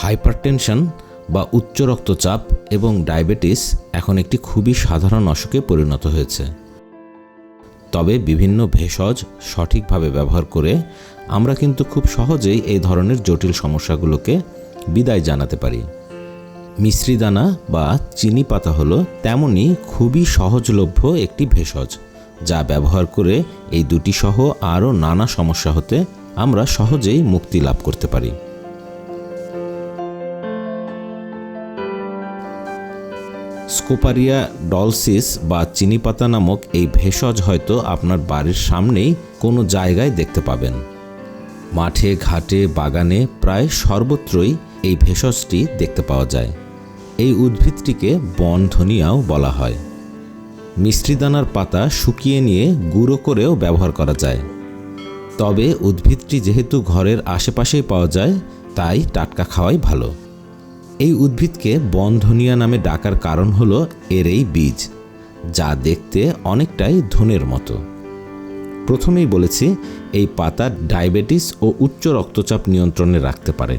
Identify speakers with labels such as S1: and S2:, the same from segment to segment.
S1: Hypertension বা উচ্চ রক্তচাপ এবং ডায়াবেটিস এখন একটি খুবই সাধারণ অসুখে পরিণত হয়েছে। তবে বিভিন্ন ভেষজ সঠিকভাবে ব্যবহার করে আমরা কিন্তু খুব সহজেই এই ধরনের জটিল সমস্যাগুলোকে বিদায় জানাতে পারি। মিশ্রিদানা বা চিনি পাতা হলো তেমনই খুবই সহজলভ্য একটি ভেষজ, যা ব্যবহার করে এই দুটি সহ আরও নানা সমস্যা হতে আমরা সহজেই মুক্তি লাভ করতে পারি। স্কোপারিয়া ডলসিস বা চিনিপাতা নামক এই ভেষজ হয়তো আপনার বাড়ির সামনেই কোনো জায়গায় দেখতে পাবেন। মাঠে, ঘাটে, বাগানে প্রায় সর্বত্রই এই ভেষজটি দেখতে পাওয়া যায়। এই উদ্ভিদটিকে বনধনিয়াও বলা হয়। মিষ্টিদানার পাতা শুকিয়ে নিয়ে গুঁড়ো করেও ব্যবহার করা যায়। তবে উদ্ভিদটি যেহেতু ঘরের আশেপাশেই পাওয়া যায়, তাই টাটকা খাওয়াই ভালো। এই উদ্ভিদকে বন ধনিয়া নামে ডাকার কারণ হলো এর এই বীজ, যা দেখতে অনেকটাই ধনের মতো। প্রথমেই বলেছি, এই পাতা ডায়াবেটিস ও উচ্চ রক্তচাপ নিয়ন্ত্রণে রাখতে পারে।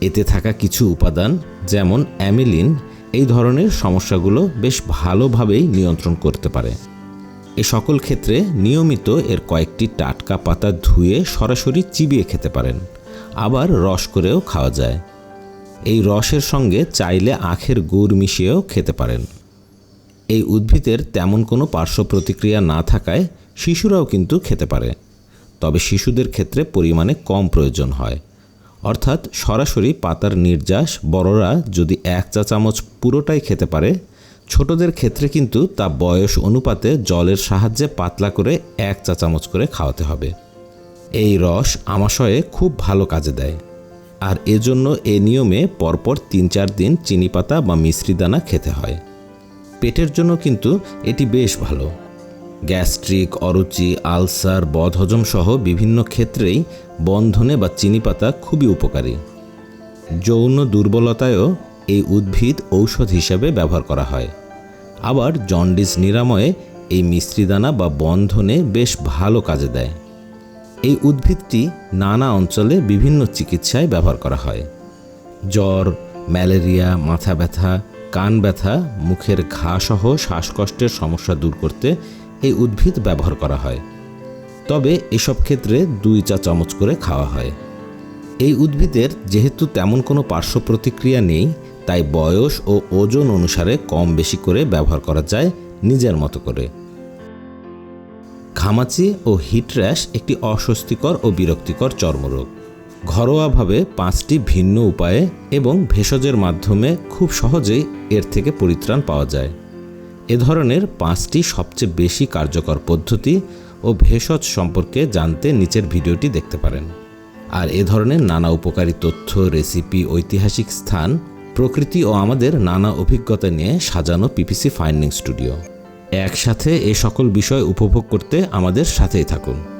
S1: এতে থাকা কিছু উপাদান, যেমন অ্যামিলিন, এই ধরনের সমস্যাগুলো বেশ ভালোভাবেই নিয়ন্ত্রণ করতে পারে। এ সকল ক্ষেত্রে নিয়মিত এর কয়েকটি টাটকা পাতা ধুয়ে সরাসরি চিবিয়ে খেতে পারেন। আবার রস করেও খাওয়া যায়। এই রসের সঙ্গে চাইলে আখের গুড় মিশিয়েও খেতে পারেন। এই উদ্ভিদের তেমন কোনো পার্শ্ব প্রতিক্রিয়া না থাকায় শিশুরাও কিন্তু খেতে পারে। তবে শিশুদের ক্ষেত্রে পরিমাণে কম প্রয়োজন হয়। অর্থাৎ সরাসরি পাতার নির্যাস বড়রা যদি এক চা চামচ পুরোটাই খেতে পারে, ছোটদের ক্ষেত্রে কিন্তু তা বয়স অনুপাতে জলের সাহায্যে পাতলা করে এক চা চামচ করে খাওয়াতে হবে। এই রস আমাশয়ে খুব ভালো কাজে দেয়। আর এজন্য এ নিয়মে পরপর তিন চার দিন চিনি পাতা বা মিশ্রি দানা খেতে হয়। পেটের জন্য কিন্তু এটি বেশ ভালো। গ্যাস্ট্রিক, অরুচি, আলসার, বদহজম সহ বিভিন্ন ক্ষেত্রেই বন্ধনে বা চিনি পাতা খুবই উপকারী। যৌন দুর্বলতায়ও এই উদ্ভিদ ঔষধ হিসাবে ব্যবহার করা হয়। আবার জন্ডিস নিরাময়ে এই মিশ্রিদানা বা বন্ধনে বেশ ভালো কাজে দেয়। এই উদ্ভিদটি নানা অঞ্চলে বিভিন্ন চিকিৎসায় ব্যবহার করা হয়। জ্বর, ম্যালেরিয়া, মাথা ব্যথা, কান ব্যথা, মুখের ঘা সহ শ্বাসকষ্টের সমস্যা দূর করতে এই উদ্ভিদ ব্যবহার করা হয়। তবে এসব ক্ষেত্রে দুই চা চামচ করে খাওয়া হয়। এই উদ্ভিদের যেহেতু তেমন কোনো পার্শ্ব প্রতিক্রিয়া নেই, তাই বয়স ও ওজন অনুসারে কম বেশি করে ব্যবহার করা যায় নিজের মতো করে। ঘামাচি ও হিট র্যাশ একটি অস্বস্তিকর ও বিরক্তিকর চর্মরোগ। ঘরোয়াভাবে পাঁচটি ভিন্ন উপায়ে এবং ভেষজের মাধ্যমে খুব সহজেই এর থেকে পরিত্রাণ পাওয়া যায়। এ ধরনের পাঁচটি সবচেয়ে বেশি কার্যকর পদ্ধতি ও ভেষজ সম্পর্কে জানতে নিচের ভিডিওটি দেখতে পারেন। আর এ ধরনের নানা উপকারী তথ্য, রেসিপি, ঐতিহাসিক স্থান, প্রকৃতি ও আমাদের নানা অভিজ্ঞতা নিয়ে সাজানো পিপিসি ফাইন্ডিং স্টুডিও। একসাথে এ সকল বিষয় উপভোগ করতে আমাদের সাথেই থাকুন।